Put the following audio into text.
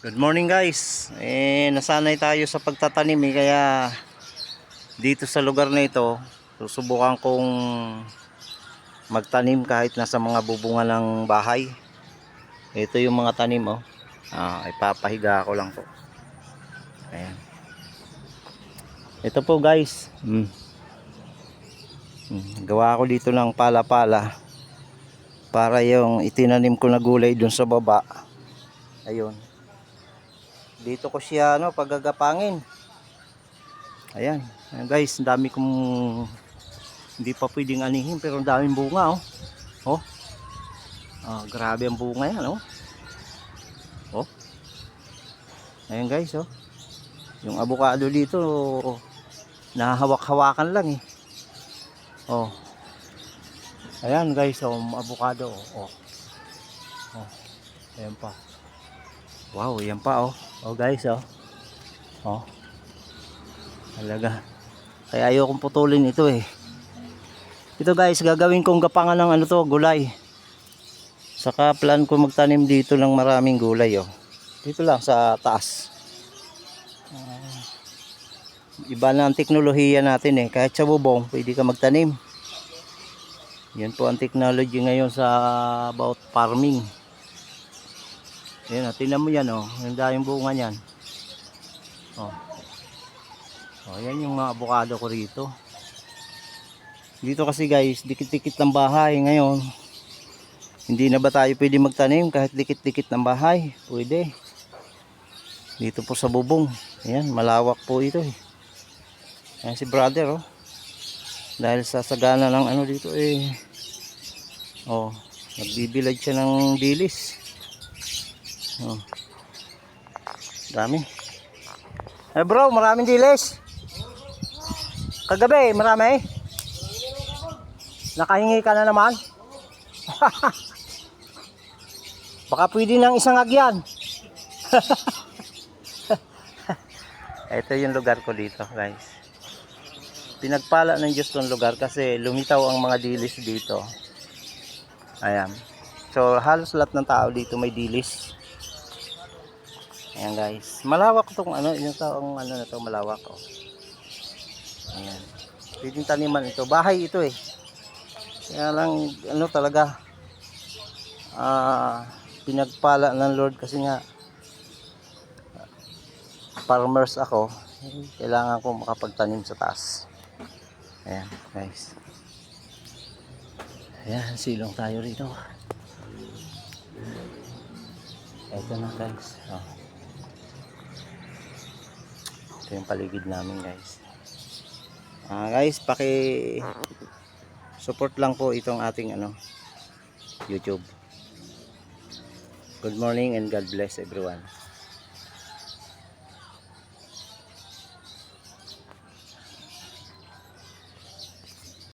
Good morning guys. Eh nasanay tayo sa pagtatanim eh, kaya dito sa lugar na ito susubukan kong magtanim kahit nasa mga bubungan ng bahay. Ito yung mga tanim oh. Ah, ipapahiga ko lang po. Ayan. Ito po guys. Hmm. Hmm, Gawa ko dito ng pala-pala para yung itinanim ko na gulay dun sa baba. Ayun dito ko siya ano paggagapangin ayan. Ayan guys ang dami kong hindi pa pwedeng anihin pero ang daming bunga oh. Oh. Ah, grabe ang bunga yan oh. Oh. Ayan guys oh. Yung avocado dito oh, nahahawak-hawakan lang eh. Oh. Ayan guys oh avocado oh. Oh, oh. ayan pa. Wow, yan pa oh. Oh guys oh. Oh. Talaga. Kaya ayokong putulin ito eh. Ito guys, gagawin kong gapangan ng ano to, gulay. Saka plan ko magtanim dito ng maraming gulay oh. Dito lang sa taas. Ah, iba na ang teknolohiya natin eh. Kahit sa bubong, pwede ka magtanim. Yan po ang technology ngayon sa about farming. Ayan, oh, tingnan mo yan, oh. Yung dahil bunga niyan. Oh. Oh, yan yung mga avocado ko rito. Dito kasi guys, dikit-dikit ng bahay ngayon. Hindi na ba tayo pwede magtanim kahit dikit-dikit ng bahay? Pwede. Dito po sa bubong. Ayan, malawak po ito eh. Ayan si brother, oh. Dahil sa sagana ng ano dito eh. Oh, nagbibilad siya ng dilis. Oh. Dami. Eh bro, maraming dilis. Kagabi, marami. Nakahingi ka na naman. Baka pwede ng isang agyan. Ito yung lugar ko dito, guys. Pinagpala ng Diyos tong lugar kasi lumitaw ang mga dilis dito. Ayan. So, halos lahat ng tao dito may dilis. Ayan guys. Malawak tong ano, yung taong ano na to, malawak oh. Ayan. Pwedeng taniman ito. Bahay ito eh. Kaya lang, ano talaga, ah, pinagpala ng Lord kasi nga, farmers ako, kailangan ko makapagtanim sa taas. Ayan, guys. Ayan, silong tayo rito. Ito na guys. Oh. Ito yung paligid namin guys. Ah guys, paki support lang po itong ating ano YouTube. Good morning and God bless everyone.